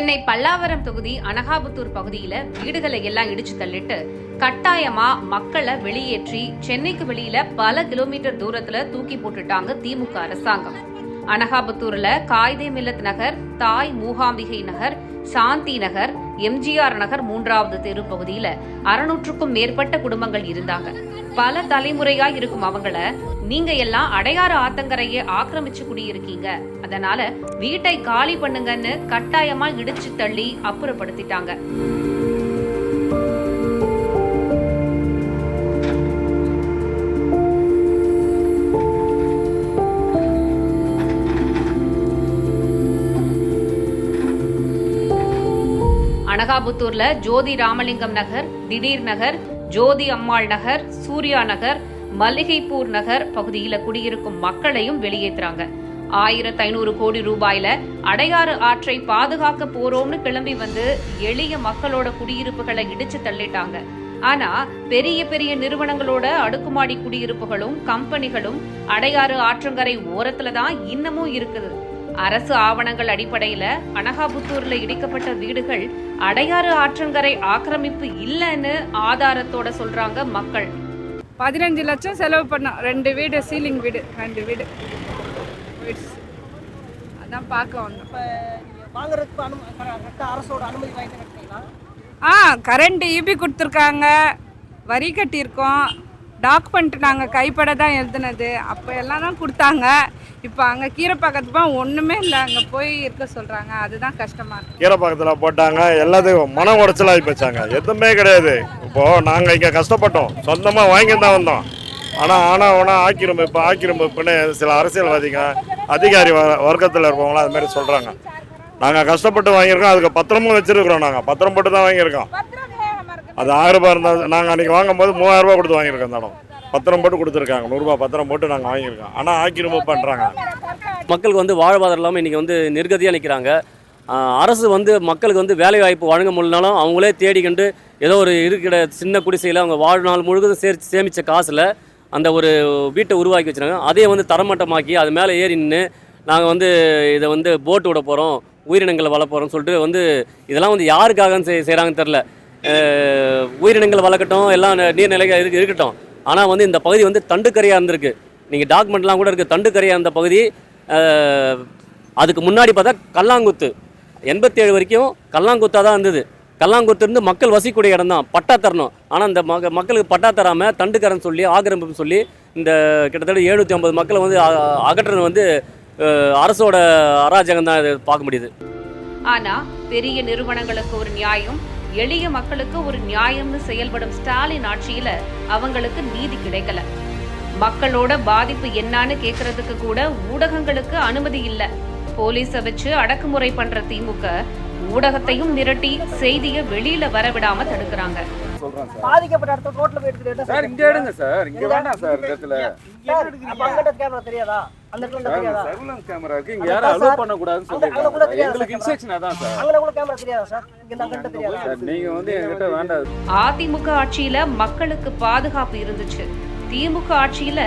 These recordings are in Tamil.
சென்னை பல்லாவரம் தொகுதி அனகாபுத்தூர் பகுதியில வீடுகளை எல்லாம் இடிச்சு தள்ளிட்டு கட்டாயமா மக்களை வெளியேற்றி சென்னைக்கு வெளியில பல கிலோமீட்டர் தூரத்துல தூக்கி போட்டுட்டாங்க திமுக அரசாங்கம். அனகாபுத்தூர்ல காய்தே மில்லத் நகர் தாய் மூகாம்பிகை நகர் சாந்தி நகர் எம்ஜிஆர் நகர் மூன்றாவது தெரு பகுதியில அறுநூற்றுக்கும் மேற்பட்ட குடும்பங்கள் இருந்தாங்க. பல தலைமுறையா இருக்கும் அவங்கள நீங்க எல்லாம் அடையாறு ஆத்தங்கரையை ஆக்கிரமிச்சு குடியிருக்கீங்க. அதனால வீட்டை காலி பண்ணுங்கன்னு கட்டாயமா இடிச்சு தள்ளி அப்புறப்படுத்திட்டாங்க. அனகாபுத்தூர்ல ஜோதி ராமலிங்கம் நகர் திடீர் நகர் ஜோதி அம்மாள் நகர் சூர்யா நகர் மல்லிகைப்பூர் நகர் பகுதியில குடியிருக்கும் மக்களையும் வெளியேற்றுறாங்க ஆயிரத்து ஐநூறு கோடி ரூபாயில அடையாறு ஆற்றை பாதுகாக்க போறோம்னு கிளம்பி வந்து எளிய மக்களோட குடியிருப்புகளை இடிச்சு தள்ளிட்டாங்க. ஆனா பெரிய பெரிய நிறுவனங்களோட அடுக்குமாடி குடியிருப்புகளும் கம்பெனிகளும் அடையாறு ஆற்றங்கரை ஓரத்துல தான் இன்னமும் இருக்குது. அரசு ஆவணங்கள் அடிப்படையில அனகாபுத்தூர்ல இடிக்கப்பட்ட வீடுகள் அடையாறு ஆற்றங்கரை ஆக்கிரமிப்பு இல்லைன்னு ஆதாரத்தோட சொல்றாங்க மக்கள். பதினஞ்சு லட்சம் செலவு பண்ணோம். ரெண்டு வீடு சீலிங் வீடு ரெண்டு வீடு. அதான் பார்க்க வந்தோம். வாங்குறதுக்கு அரசோட அனுமதி வாங்கி கட்டினீங்களா ஆ கரண்ட் ஈபி கொடுத்துருக்காங்க. வரி கட்டியிருக்கோம். டாக்குமெண்ட் நாங்கள் கைப்பட தான் எழுதுனது. அப்போ எல்லாம் தான் கொடுத்தாங்க. இப்போ அங்கே கீரைப்பாக்கத்து போய் ஒன்றுமே இல்லை. அங்கே போய் இருக்க சொல்கிறாங்க அதுதான் கஷ்டமாக இருக்கு. கீரைப்பாக்கத்தில் போட்டாங்க. எல்லாத்துக்கும் மன உடைச்சலாகி போச்சாங்க. எதுவுமே கிடையாது. இப்போது நாங்கள் இங்கே கஷ்டப்பட்டோம். சொந்தமாக வாங்கி தான் வந்தோம். ஆனால் ஆனால் ஆனால் ஆக்கிரமிப்பு ஆக்கிரமிப்புன்னு சில அரசியல்வாதிங்க அதிகாரி வர்க்கத்தில் இருக்கவங்களாம் அது மாதிரி சொல்கிறாங்க நாங்கள் கஷ்டப்பட்டு வாங்கியிருக்கோம். அதுக்கு பத்திரமும் வச்சுருக்கிறோம் நாங்கள் பத்திரம் போட்டு தான் வாங்கியிருக்கோம் அது ஆயிரம் ரூபாய் இருந்தால் நாங்கள் அன்றைக்கி வாங்கும்போது மூவாயிரம் ரூபாய் கொடுத்து வாங்கியிருக்கோம் இந்த இடம். பத்திரம் போட்டு கொடுத்துருக்காங்க. நூறுரூபா பத்திரம் போட்டு நாங்கள் வாங்கியிருக்கோம். ஆனால் ஆக்கிரமிப்பு பண்ணுறாங்க மக்களுக்கு வந்து வாழ்வாதாரம் இல்லாமல் இன்றைக்கி வந்து நிர்கதியாக நிற்கிறாங்க அரசு வந்து மக்களுக்கு வந்து வேலை வாய்ப்பு வழங்க முடியலனாலும் அவங்களே தேடிக்கண்டு ஏதோ ஒரு இருக்கிற சின்ன குடிசையில் அவங்க வாழ்நாள் முழுவதும் சேர் சேமித்த காசில் அந்த ஒரு வீட்டை உருவாக்கி வச்சுருக்காங்க. அதையே வந்து தரமட்டமாக்கி அது மேலே ஏறி நின்று நாங்கள் வந்து இதை வந்து போட்டு விட போகிறோம் உயிரினங்களை வள சொல்லிட்டு வந்து இதெல்லாம் வந்து யாருக்காக செய் செய்கிறாங்கன்னு தெரில உயிரினங்கள் வளர்க்கட்டும் எல்லாம் நீர்நிலைகள் இருக்கு இருக்கட்டும். ஆனால் வந்து இந்த பகுதி வந்து தண்டுக்கரையாக இருந்திருக்கு. நீங்கள் டாக்குமெண்ட்லாம் கூட இருக்குது தண்டுக்கரையாக இருந்த பகுதி அதுக்கு முன்னாடி பார்த்தா கல்லாங்குத்து. எண்பத்தேழு வரைக்கும் கல்லாங்குத்தாக தான் இருந்தது. கல்லாங்குத்து இருந்து மக்கள் வசிக்கூடிய இடம் தான். பட்டா தரணும். ஆனால் இந்த மக மக்களுக்கு பட்டா தராமல் தண்டுக்கரன் சொல்லி ஆக்கிரமிப்பு சொல்லி இந்த கிட்டத்தட்ட எழுநூற்றி ஐம்பது மக்களை வந்து அ- அகற்றுறது வந்து அரசோட அராஜகம் தான் பார்க்க முடியுது. ஆனால் பெரிய நிறுவனங்களுக்கு ஒரு நியாயம் எளிய மக்களுக்கு ஒரு நியாயம்னு செயல்படும் ஸ்டாலின் ஆட்சியில அவங்களுக்கு நீதி கிடைக்கல. மக்களோட பாதிப்பு என்னன்னு கேக்குறதுக்கு கூட ஊடகங்களுக்கு அனுமதி இல்ல. போலீஸ வச்சு அடக்குமுறை பண்ற திமுக ஊடகத்தையும் மிரட்டி செய்திய வெளியில வரவிடாம தடுக்கிறாங்க. பாதிக்கப்பட்ட இடத்துல ரோட்ல போய் எடுத்துட்டு சார் இங்க எடுங்க சார். இங்க வேண்டாம் சார் இந்த இடத்துல. சார் அப்ப அங்கிட்ட கேமரா தெரியாதா? அந்த இடத்துல தெரியாதா? சர்வலன்ஸ் கேமரா இருக்கு. இங்க அதான் யாரும் சார். அலோவ் பண்ண கூடாதுன்னு அங்க- அங்கக்குள்ள சொல்லிருக்காங்க தெரியாதா எங்களுக்கு சார்? இன்ஸ்ட்ரக்ஷன் அதான் சார். அங்கே கூட கேமரா தெரியாதா சார்? இங்க அங்கிட்ட தெரியாதா? சார் நீங்க வந்து என்கிட்ட வேண்டாம். அதிமுக ஆட்சியில மக்களுக்கு பாதுகாப்பு இருந்துச்சு. திமுக ஆட்சியில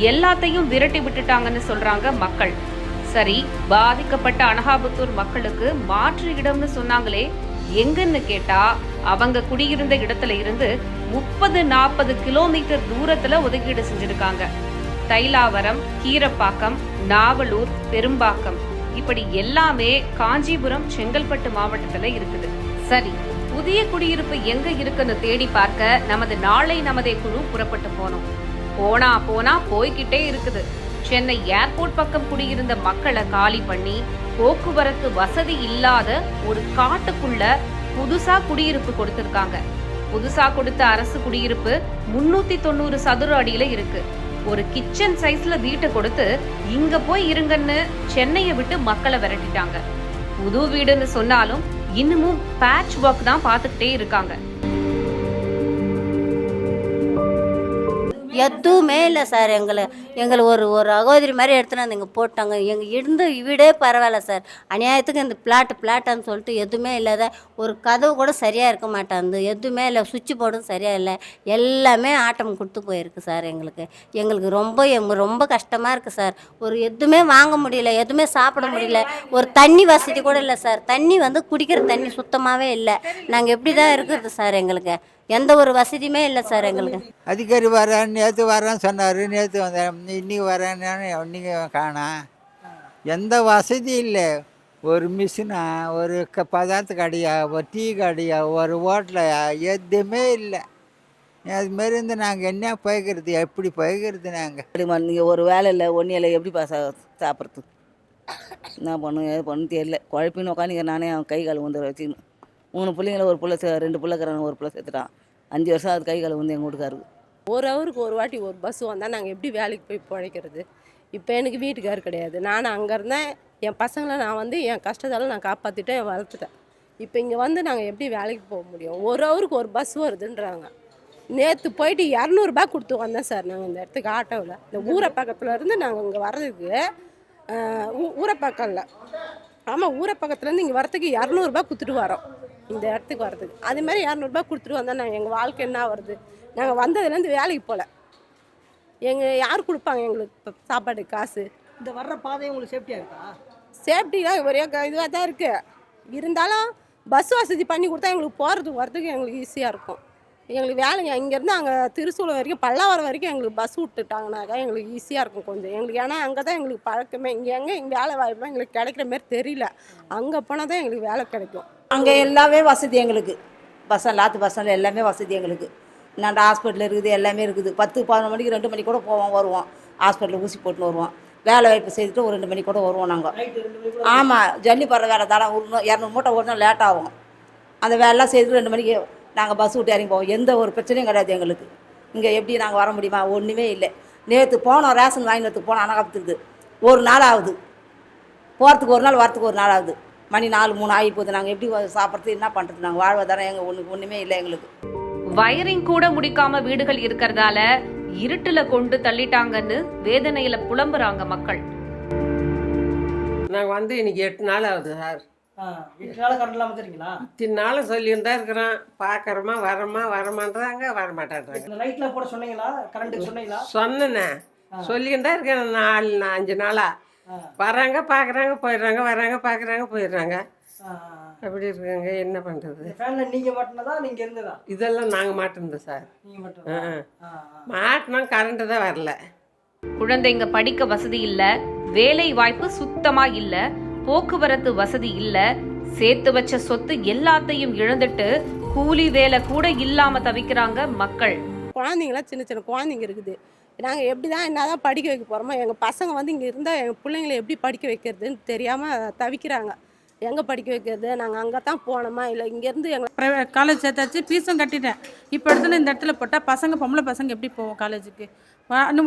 எல்லாத்தையும் விரட்டி விட்டுட்டாங்கன்னு சொல்றாங்க மக்கள். சரி பாதிக்கப்பட்ட அனகாபுத்தூர் மக்களுக்கு மாற்று இடம்னு சொன்னாங்களே எங்கன்னு கேட்டா அவங்க குடியிருந்த இடத்துல இருந்து முப்பது நாற்பது கிலோமீட்டர் தூரத்துல ஒதுக்கீடு செஞ்சிருக்காங்க. தைலாவரம் கீரப்பாக்கம் நாவலூர் பெரும்பாக்கம். இப்படி எல்லாமே காஞ்சிபுரம் செங்கல்பட்டு மாவட்டத்துல இருக்குது. சரி புதிய குடியிருப்பு எங்க இருக்குன்னு தேடி பார்க்க நமது நாளை நமதே குழு புறப்பட்டு போனோம். போனா போனா போய்கிட்டே இருக்குது. சென்னை ஏர்போர்ட் பக்கம் குடியிருந்த மக்களை காலி பண்ணி போக்குவரத்து வசதி இல்லாத ஒரு காட்டுக்குள்ள புதுசா குடியிருப்பு கொடுத்திருக்காங்க. புதுசா கொடுத்த அரசு குடியிருப்பு முன்னூத்தி தொண்ணூறு சதுர அடியில இருக்கு. ஒரு கிச்சன் சைஸ்ல வீட்டை கொடுத்து இங்க போய் இருங்கன்னு சென்னையை விட்டு மக்களை விரட்டிட்டாங்க. புது வீடுன்னு சொன்னாலும் இன்னமும் பேட்ச் ஒர்க் தான் பார்த்துக்கிட்டே இருக்காங்க. எதுவுமே இல்லை சார். எங்களை எங்களை ஒரு ஒரு அகோதரி மாதிரி எடுத்துன்னு வந்து இங்கே போட்டாங்க. எங்கள் இருந்த வீடே பரவாயில்ல சார். அநியாயத்துக்கு இந்த பிளாட்டு பிளாட்டான்னு சொல்லிட்டு எதுவுமே இல்லாத ஒரு கதவு கூட சரியாக இருக்க மாட்டாந்து எதுவுமே இல்லை. சுவிட்ச் போர்டும் சரியாக இல்லை. எல்லாமே ஆட்டம் கொடுத்து போயிருக்கு சார் எங்களுக்கு. எங்களுக்கு ரொம்ப எங்க ரொம்ப கஷ்டமாக இருக்குது சார். ஒரு எதுவுமே வாங்க முடியல. எதுவுமே சாப்பிட முடியல. ஒரு தண்ணி வசதி கூட இல்லை சார். தண்ணி வந்து குடிக்கிற தண்ணி சுத்தமாகவே இல்லை. நாங்கள் எப்படி தான் இருக்கிறது சார் எங்களுக்கு? எந்த ஒரு வசதியுமே இல்லை சார் எங்களுக்கு. அதிகாரி வரேன் நேற்று வரேன்னு சொன்னார் நேற்று வந்தேன் இன்னைக்கு வரேன்னு இன்னைக்கு காணோம் எந்த வசதி இல்லை. ஒரு மிஷினா ஒரு க பதார்த்த கடையா ஒரு டீ கடையா ஒரு ஹோட்டலையா எதுவுமே இல்லை. அதுமாரி இருந்து நாங்கள் என்ன பயிக்கிறது எப்படி பயிக்கிறது நாங்கள் அப்படிமா நீங்கள் ஒரு வேலை இல்லை ஒன்றும் இல்லை எப்படிப்பா சா சாப்பிட்றது? என்ன பண்ணும் ஏது பண்ணு தெரியல. குழப்பின்னு உட்காந்து நானே அவன் கை கால் வந்து வச்சுக்கணும். மூணு பிள்ளைங்கள ஒரு பிள்ளை சே- ரெண்டு பிள்ளைக்கிறான் ஒரு பிள்ளை சேர்த்துட்டான். அஞ்சு வருஷம் அது கை கால் வந்து எங்கள் வீட்டுக்காருக்கு. ஒரு ஹவருக்கு ஒரு வாட்டி ஒரு பஸ் வந்தால் நாங்கள் எப்படி வேலைக்கு போய் பிழைக்கிறது? இப்போ எனக்கு வீட்டுக்கார் கிடையாது. நான் அங்கே இருந்தேன். என் பசங்களை நான் வந்து என் கஷ்டத்தால் நான் காப்பாற்றிட்டேன் வளர்த்துட்டேன். இப்போ இங்கே வந்து நாங்கள் எப்படி வேலைக்கு போக முடியும்? ஒரு ஹவருக்கு ஒரு பஸ் வருதுன்றாங்க. நேற்று போயிட்டு இரநூறுபா கொடுத்து வந்தேன் சார் நாங்கள் இந்த இடத்துக்கு ஆட்டோவில் இந்த ஊரை பக்கத்தில் இருந்து நாங்கள் இங்கே வர்றதுக்கு ஊரை பக்கம் இல்லை ஆமாம் ஊரை பக்கத்துலேருந்து இங்கே வரத்துக்கு இரநூறுபா கொடுத்துட்டு வரோம். இந்த இடத்துக்கு வரதுக்கு அது மாதிரி இரநூறுபா கொடுத்துட்டு வந்தால் நாங்கள் எங்கள் வாழ்க்கை என்ன வருது நாங்கள் வந்ததுலேருந்து வேலைக்கு போகல. எங்கள் யார் கொடுப்பாங்க எங்களுக்கு சாப்பாடு காசு? இந்த வர்ற பாதை உங்களுக்கு சேஃப்டியா இருக்கா? சேஃப்டிலாம் ஒரே இதுவாக தான் இருக்குது இருந்தாலும் பஸ் வசதி பண்ணி கொடுத்தா எங்களுக்கு போகிறதுக்கு வரதுக்கு எங்களுக்கு ஈஸியாக இருக்கும். எங்களுக்கு வேலைங்க இங்கேருந்து அங்கே திருசூலம் வரைக்கும் பல்லாவரம் வரைக்கும் எங்களுக்கு பஸ் விட்டுட்டாங்கனாக்கா எங்களுக்கு ஈஸியாக இருக்கும் கொஞ்சம். எங்களுக்கு ஏன்னா அங்கே தான் எங்களுக்கு பழக்கமே. இங்கே எங்கே வேலை வாய்ப்புலாம் எங்களுக்கு கிடைக்கிற மாதிரி தெரியல. அங்கே போனால் தான் எங்களுக்கு வேலை கிடைக்கும். அங்கே எல்லாமே வசதி எங்களுக்கு. பஸ் லாத்து பஸ்ஸில் எல்லாமே வசதி எங்களுக்கு. நான் ஹாஸ்பிட்டல் இருக்குது எல்லாமே இருக்குது. பத்து பதினொரு மணிக்கு ரெண்டு மணிக்கு கூட போவோம் வருவோம். ஹாஸ்பிட்டலில் ஊசி போட்டுன்னு வருவோம். வேலை வாய்ப்பு செய்துட்டு ஒரு ரெண்டு மணிக்கு கூட வருவோம் நாங்கள் மணி ஆமாம் ஜல்லி போடுற வேலை தானே ஒரு இரநூறு மூட்டை ஓட்டினா லேட் ஆகும். அந்த வேலைலாம் செய்துட்டு ரெண்டு மணிக்கு நாங்கள் பஸ் விட்டு இறங்கி போவோம். எந்த ஒரு பிரச்சனையும் கிடையாது எங்களுக்கு. இங்கே எப்படி நாங்கள் வர முடியுமா? ஒன்றுமே இல்லை. நேற்று போனோம் ரேஷன் வாங்கினதுக்கு போனோம் அனகாபத்துக்கு ஒரு நாள் ஆகுது. போகிறதுக்கு ஒரு நாள் வரத்துக்கு ஒரு நாள் ஆகுது. மணி நாலு மூணு ஆகி போகுது. நாங்கள் எப்படி சாப்பிட்றது என்ன பண்ணுறது நாங்கள் வாழ்வாதாரம் எங்கள் ஒன்று ஒன்றுமே இல்லை எங்களுக்கு. வயரிங் கூட முடிக்காம வீடுகள் இருக்கிறதால இருட்டுல கொண்டு தள்ளிட்டாங்கன்னு வேதனையில புலம்புறாங்க மக்கள். நாங்கள் வந்து இன்னைக்கு எட்டு நாள் ஆகுது சார். நாள் சொல்லிட்டு தான் இருக்கிறோம். பார்க்குறோமா வரமா வரமான்றாங்க வரமாட்டேன்றாங்க. இந்த லைட்லாம் போட சொன்னீங்களா? கரண்ட்டுக்கு சொன்னீங்களா? சொன்னேனே. சொல்லிட்டு தான் இருக்கேன் நாலு அஞ்சு நாளா. ஆ. வராங்க பார்க்குறாங்க போயிடுறாங்க வராங்க பார்க்குறாங்க போயிடுறாங்க. அப்படி இருக்காங்க. என்ன பண்ணுறது இந்த ஃபேன்ல நீங்க மாட்டினதா நீங்க இருந்ததா இதெல்லாம் நாங்கள் மாட்டிருந்தோம் சார். நீங்க மட்டும். மாட்டினோம் கரண்ட்டு தான் வரல. குழந்தைங்க படிக்க வசதி இல்ல வேலை வாய்ப்பு சுத்தமா இல்ல போக்குவரத்து வசதி இல்ல சேர்த்து வச்ச சொத்து எல்லாத்தையும் இழந்துட்டு கூலி வேலை கூட இல்லாம தவிக்கிறாங்க மக்கள். குழந்தைங்களாம் சின்ன சின்ன குழந்தைங்க இருக்குது. நாங்கள் எப்படி தான் என்ன தான் படிக்க வைக்க போகிறோமோ எங்கள் பசங்க வந்து இங்கே இருந்தால் எங்கள் பிள்ளைங்களை எப்படி படிக்க வைக்கிறதுன்னு தெரியாமல் தவிக்கிறாங்க. எங்கே படிக்க வைக்கிறது? நாங்கள் அங்கே தான் போனோமா? இல்லை இங்கேருந்து எங்களை ப்ரைவேட் காலேஜ் சேர்த்தாச்சு. ஃபீஸும் கட்டிட்டேன். இப்போ எடுத்துன்னு இந்த இடத்துல போட்டால் பசங்க பொம்பளை பசங்க எப்படி போவோம் காலேஜுக்கு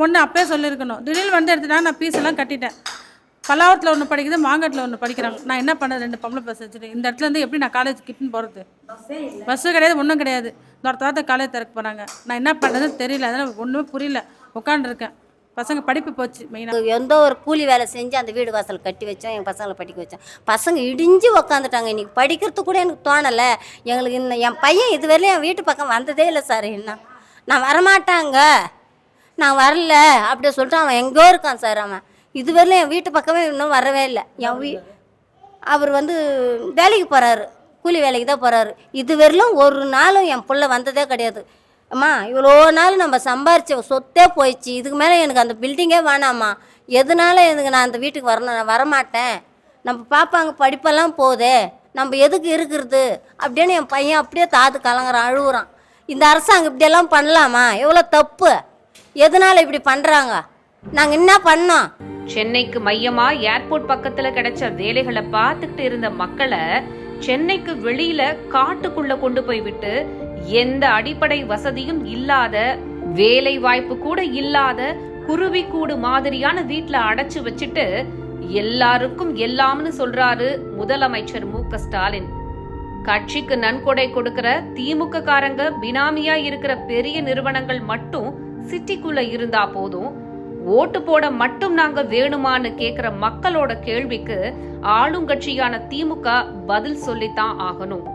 ஒன்று அப்பயே சொல்லியிருக்கணும். திடீர்னு வந்து எடுத்துட்டா நான் ஃபீஸ் எல்லாம் கட்டிட்டேன். பல்லாவரத்தில் ஒன்று படிக்குது மாங்காட்டில் ஒன்று படிக்கிறாங்க. நான் என்ன பண்ண ரெண்டு பொம்பளை பஸ் வச்சுட்டு இந்த இடத்துல இருந்து எப்படி நான் காலேஜ் கிட்டுன்னு போகிறது பஸ்ஸு கிடையாது ஒன்றும் கிடையாது. இன்னொரு தாத்த காலேஜ் திறக்க போகிறாங்க நான் என்ன பண்ணுறதுன்னு தெரியல அதனால் ஒன்றுமே புரியல. உட்காந்துருக்கேன் பசங்க படிப்பு போச்சு மெயினாக எந்த ஒரு கூலி வேலை செஞ்சு அந்த வீடு வாசல் கட்டி வச்சோம் எங்கள் பசங்களை படிக்க வச்சோம். பசங்க இடிஞ்சு உக்காந்துட்டாங்க. இன்றைக்கி படிக்கிறதுக்கு கூட எனக்கு தோணலை. எங்களுக்கு இன்னும் என் பையன் இதுவரையிலும் என் வீட்டு பக்கம் வந்ததே இல்லை சார் இன்னும் நான் வரமாட்டாங்க. நான் வரல. அப்படி சொல்லிட்டு அவன் எங்கேயோ இருக்கான் சார் அவன். இதுவரையிலும் என் வீட்டு பக்கமே இன்னும் வரவே இல்லை. என் வீ அவர் வந்து வேலைக்கு போகிறாரு கூலி வேலைக்கு தான் போகிறாரு இதுவரையிலும் ஒரு நாளும் என் பிள்ளை வந்ததே கிடையாது. அம்மா இவ்வளோ நாள் நம்ம சம்பாரிச்ச சொத்தே போயிடுச்சு. இதுக்கு மேலே எனக்கு அந்த பில்டிங்கே வேணாம்மா. எதனால எனக்கு நான் அந்த வீட்டுக்கு வரணும் நான் வரமாட்டேன்? நம்ம பாப்பாங்க படிப்பெல்லாம் போதே நம்ம எதுக்கு இருக்கிறது? அப்படின்னு என் பையன் அப்படியே தாத்து கலங்குறான் அழுகுறான் இந்த அரசாங்கம் இப்படியெல்லாம் பண்ணலாமா? எவ்வளோ தப்பு. எதனால இப்படி பண்ணுறாங்க நாங்கள் என்ன பண்ணோம்? சென்னைக்கு மையமா ஏர்போர்ட் பக்கத்துல கிடைச்ச வேலைகளை பார்த்துக்கிட்டு இருந்த மக்களை சென்னைக்கு வெளியில காட்டுக்குள்ள கொண்டு போய் விட்டு எந்த அடிப்படை வசதியும் இல்லாத வேலை வாய்ப்பு கூட இல்லாத குருவி கூடு மாதிரியான வீட்டுல அடைச்சு வச்சுட்டு எல்லாருக்கும் எல்லாம்னு சொல்றாரு முதலமைச்சர் மு க ஸ்டாலின். கட்சிக்கு நன்கொடை கொடுக்கிற திமுக காரங்க பினாமியா இருக்கிற பெரிய நிறுவனங்கள் மட்டும் சிட்டிக்குள்ள இருந்தா போதும். ஓட்டு போட மட்டும் நாங்க வேணுமான்னு கேக்குற மக்களோட கேள்விக்கு ஆளுங்கட்சியான திமுக பதில் சொல்லித்தான் ஆகணும்.